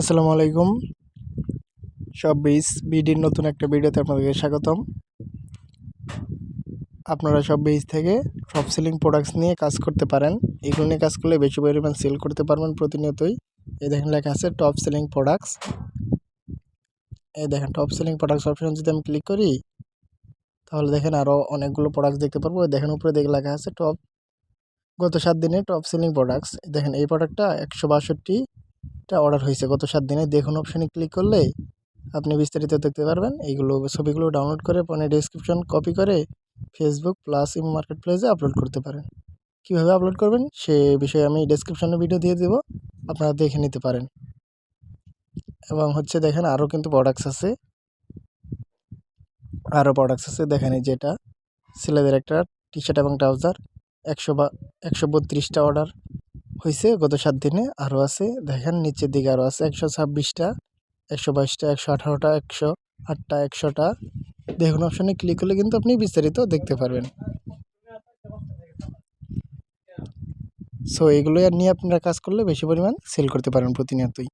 আসসালামু আলাইকুম। সব বেস বিডির নতুন একটা ভিডিওতে আপনাদেরকে স্বাগতম। আপনারা সব বেস থেকে টপ সেলিং প্রোডাক্টস নিয়ে কাজ করতে পারেন। এগুলো নিয়ে কাজ করলে বেশি পরিমাণ সেল করতে পারবেন প্রতিনিয়তই। এই দেখেন লেখা আছে টপ সেলিং প্রোডাক্টস এই দেখেন টপ সেলিং প্রোডাক্টস অপশন যদি আমি ক্লিক করি, তাহলে দেখেন আরও অনেকগুলো প্রোডাক্টস দেখতে পারব। দেখেন উপরে দেখে লেখা আছে টপ গত সাত দিনে টপ সেলিং প্রোডাক্টস দেখেন এই প্রোডাক্টটা একশো বাষট্টি এটা অর্ডার হয়েছে গত সাত দিনে। দেখুন অপশানে ক্লিক করলে আপনি বিস্তারিত দেখতে পারবেন। এইগুলো ছবিগুলো ডাউনলোড করে পরে ডিসক্রিপশন কপি করে ফেসবুক প্লাস ইমো মার্কেট প্লেসে আপলোড করতে পারেন। কীভাবে আপলোড করবেন? সে বিষয়ে আমি ডিসক্রিপশনে ভিডিও দিয়ে দেবো। আপনারা দেখে নিতে পারেন। এবং হচ্ছে দেখেন আরও কিন্তু প্রোডাক্টস আছে। আরও প্রোডাক্টস আছে। দেখেন এই যেটা ছেলেদের একটা টি শার্ট এবং ট্রাউজার একশো বা, একশো বত্রিশটা অর্ডার হয়েছে গত সাত দিনে আরও আছে। দেখেন নিচের দিকে আরও আছে একশো ছাব্বিশটা, একশো বাইশটা, একশো আঠারোটা, একশো আটটা, একশোটা। দেখুন অপশানে ক্লিক করলে কিন্তু আপনি বিস্তারিত দেখতে পারবেন। সো এগুলো নিয়ে আপনারা কাজ করলে বেশি পরিমাণ সেল করতে পারেন প্রতিনিয়তই।